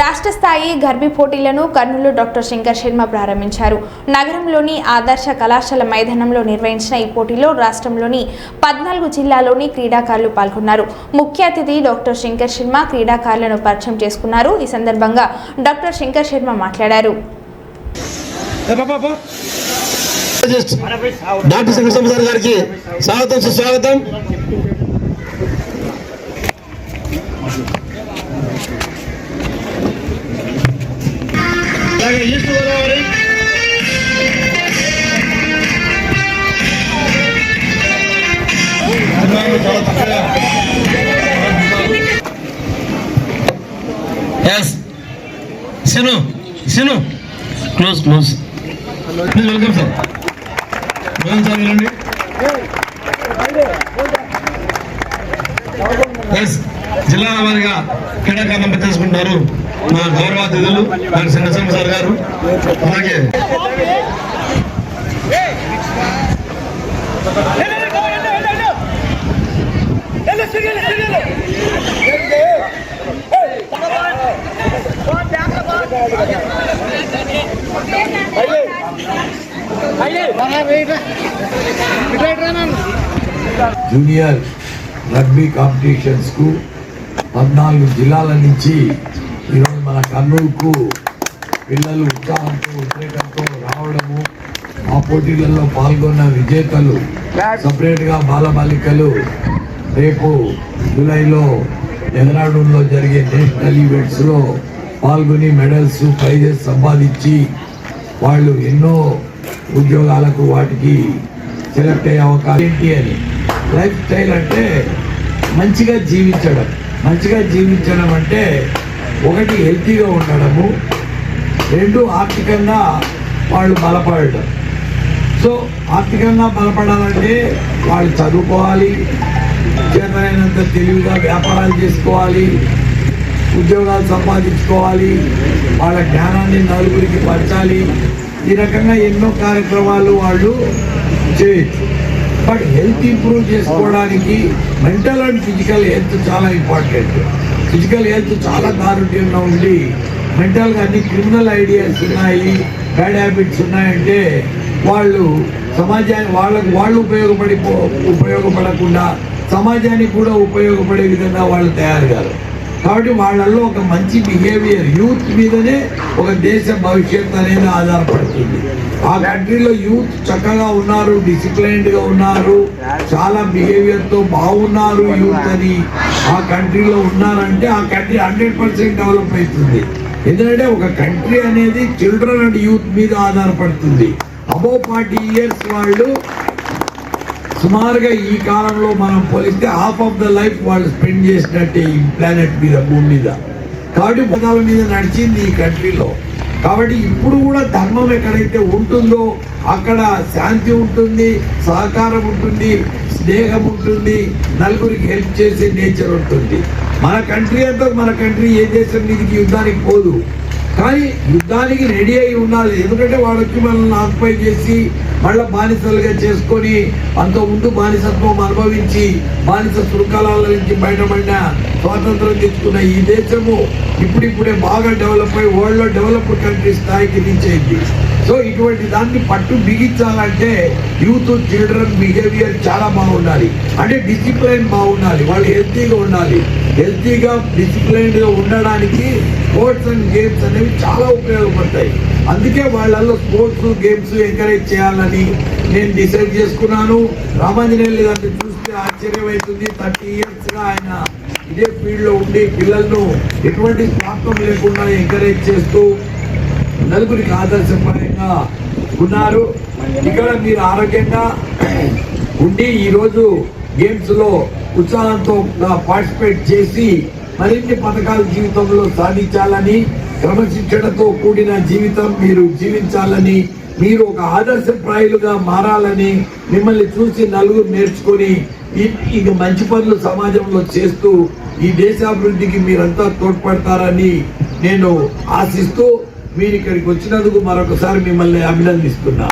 రాష్ట్ర స్థాయి గర్భి పోటీలను కర్నూలు డాక్టర్ శంకర్ శర్మ ప్రారంభించారు. నగరంలోని ఆదర్శ కళాశాల మైదానంలో నిర్వహించిన ఈ పోటీలో రాష్ట్రంలోని పద్నాలుగు జిల్లాలోని క్రీడాకారులు పాల్గొన్నారు. ముఖ్య అతిథి డాక్టర్ శంకర్ శర్మ క్రీడాకారులను పరిచయం చేసుకున్నారు. ఈ సందర్భంగా డాక్టర్ శంకర్ శర్మ మాట్లాడారు. డాక్టర్ శంకర్ సార్ గారికి స్వాగతం సుస్వాగతం. ఎస్ సిను Sinu close close please welcome sir Mohan sir వెళ్ళండి. ఎస్ జిల్లా వారిగా క్రీడాకారులను తెలుసుకుంటారు మా గౌరవ అతిథులు డాక్టర్ సింగసం సార్ గారు. అలాగే. జూనియర్ రగ్బీ కాంపిటీషన్స్కు పద్నాలుగు జిల్లాల నుంచి ఈరోజు మన కర్నూలుకు పిల్లలు ఉత్సాహంతో ఉద్రేకంతో రావడము. ఆ పోటీలలో పాల్గొన్న విజేతలు సపరేట్గా బాలబాలికలు రేపు జూలైలో డెహ్రాడూన్లో జరిగే నేషనల్ ఈవెంట్స్లో పాల్గొని మెడల్స్ ప్రైజెస్ సంపాదించి వాళ్ళు ఎన్నో ఉద్యోగాలకు వాటికి సెలెక్ట్ అయ్యే అవకాశం ఏంటి అని. లైఫ్ స్టైల్ అంటే మంచిగా జీవించడం. మంచిగా జీవించడం అంటే ఒకటి హెల్తీగా ఉండడము రెండు ఆర్థికంగా వాళ్ళు బలపడడం. సో ఆర్థికంగా బలపడాలంటే వాళ్ళు చదువుకోవాలి చేతనైనంత తెలివిగా వ్యాపారాలు చేసుకోవాలి ఉద్యోగాలు సంపాదించుకోవాలి వాళ్ళ జ్ఞానాన్ని నలుగురికి పంచాలి ఈ రకంగా ఎన్నో కార్యక్రమాలు వాళ్ళు చేయొచ్చు. బట్ హెల్త్ ఇంప్రూవ్ చేసుకోవడానికి మెంటల్ అండ్ ఫిజికల్ హెల్త్ చాలా ఇంపార్టెంట్. ఫిజికల్ హెల్త్ చాలా దారుణ్యంగా ఉండి మెంటల్గా అన్ని క్రిమినల్ ఐడియాస్ ఉన్నాయి బ్యాడ్ హ్యాబిట్స్ ఉన్నాయంటే వాళ్ళు సమాజాన్ని వాళ్ళకు వాళ్ళు ఉపయోగపడి ఉపయోగపడకుండా సమాజానికి కూడా ఉపయోగపడే విధంగా వాళ్ళు తయారు కాదు కాబట్టి వాళ్ళల్లో ఒక మంచి బిహేవియర్ యూత్ మీదనే ఒక దేశ భవిష్యత్తు అనేది ఆధారపడుతుంది. ఆ కంట్రీలో యూత్ చక్కగా ఉన్నారు డిసిప్లైన్డ్గా ఉన్నారు చాలా బిహేవియర్తో బాగున్నారు యూత్ అని. ఆ కంట్రీలో ఉన్నారంటే ఆ కంట్రీ హండ్రెడ్ పర్సెంట్ డెవలప్ అవుతుంది. ఎందుకంటే ఒక కంట్రీ అనేది చిల్డ్రన్ అండ్ యూత్ మీద ఆధారపడుతుంది. అబౌ ఫార్టీ ఇయర్స్ వాళ్ళు సుమారుగా ఈ కాలంలో మనం పోలిస్తే హాఫ్ ఆఫ్ ద లైఫ్ వాళ్ళు స్పెండ్ చేసినట్టే ఈ ప్లానెట్ మీద భూమి మీద. కాబట్టి పదాల మీద నడిచింది ఈ కంట్రీలో. కాబట్టి ఇప్పుడు కూడా ధర్మం ఎక్కడైతే ఉంటుందో అక్కడ శాంతి ఉంటుంది సహకారం ఉంటుంది స్నేహం ఉంటుంది నలుగురికి హెల్ప్ చేసే నేచర్ ఉంటుంది. మన కంట్రీ అంతా మన కంట్రీ ఏ దేశం మీదకి యుద్ధానికి పోదు. కానీ యుద్ధానికి రెడీ అయి ఉండాలి. ఎందుకంటే వాళ్ళకి మనల్ని ఆక్యుపై చేసి మళ్ళీ బానిసలుగా చేసుకొని అంత ముందు బానిసత్వం అనుభవించి బానిస శృంఖలాల నుంచి బయటపడిన స్వాతంత్రం తెచ్చుకున్న ఈ దేశము ఇప్పుడిప్పుడే బాగా డెవలప్ అయి వరల్డ్లో డెవలప్డ్ కంట్రీ స్థాయికి రీచ్ అయింది. సో ఇటువంటి దాన్ని పట్టు బిగించాలంటే యూత్ చిల్డ్రన్ బిహేవియర్ చాలా బాగుండాలి. అంటే డిసిప్లైన్ బాగుండాలి. వాళ్ళు హెల్తీగా ఉండాలి. హెల్తీగా డిసిప్లైన్గా ఉండడానికి స్పోర్ట్స్ అండ్ గేమ్స్ అనేవి చాలా ఉపయోగపడతాయి. అందుకే వాళ్ళల్లో స్పోర్ట్స్ గేమ్స్ ఎంకరేజ్ చేయాలని నేను డిసైడ్ చేసుకున్నాను. రామాంజనేయులు గారిని చూస్తే ఆశ్చర్యమవుతుంది. థర్టీ ఇయర్స్గా ఆయన ఇదే ఫీల్డ్లో ఉండి పిల్లలను ఎటువంటి స్వార్థం లేకుండా ఎంకరేజ్ చేస్తూ నలుగురికి ఆరోగ్యంగా ఉన్నారు. ఇక్కడ మీరు ఆరోగ్యంగా ఉండి ఈరోజు గేమ్స్లో ఉత్సాహంతో పార్టిసిపేట్ చేసి మరిన్ని పథకాలు జీవితంలో సాధించాలని క్రమశిక్షణతో కూడిన జీవితం మీరు జీవించాలని మీరు ఒక ఆదర్శప్రాయులుగా మారాలని మిమ్మల్ని చూసి నలుగురు నేర్చుకొని ఈ- మంచి పనులు సమాజంలో చేస్తూ ఈ దేశాభివృద్ధికి మీరంతా తోడ్పడతారని నేను ఆశిస్తూ మీరు ఇక్కడికి వచ్చినందుకు మరొకసారి మిమ్మల్ని అభినందిస్తున్నా.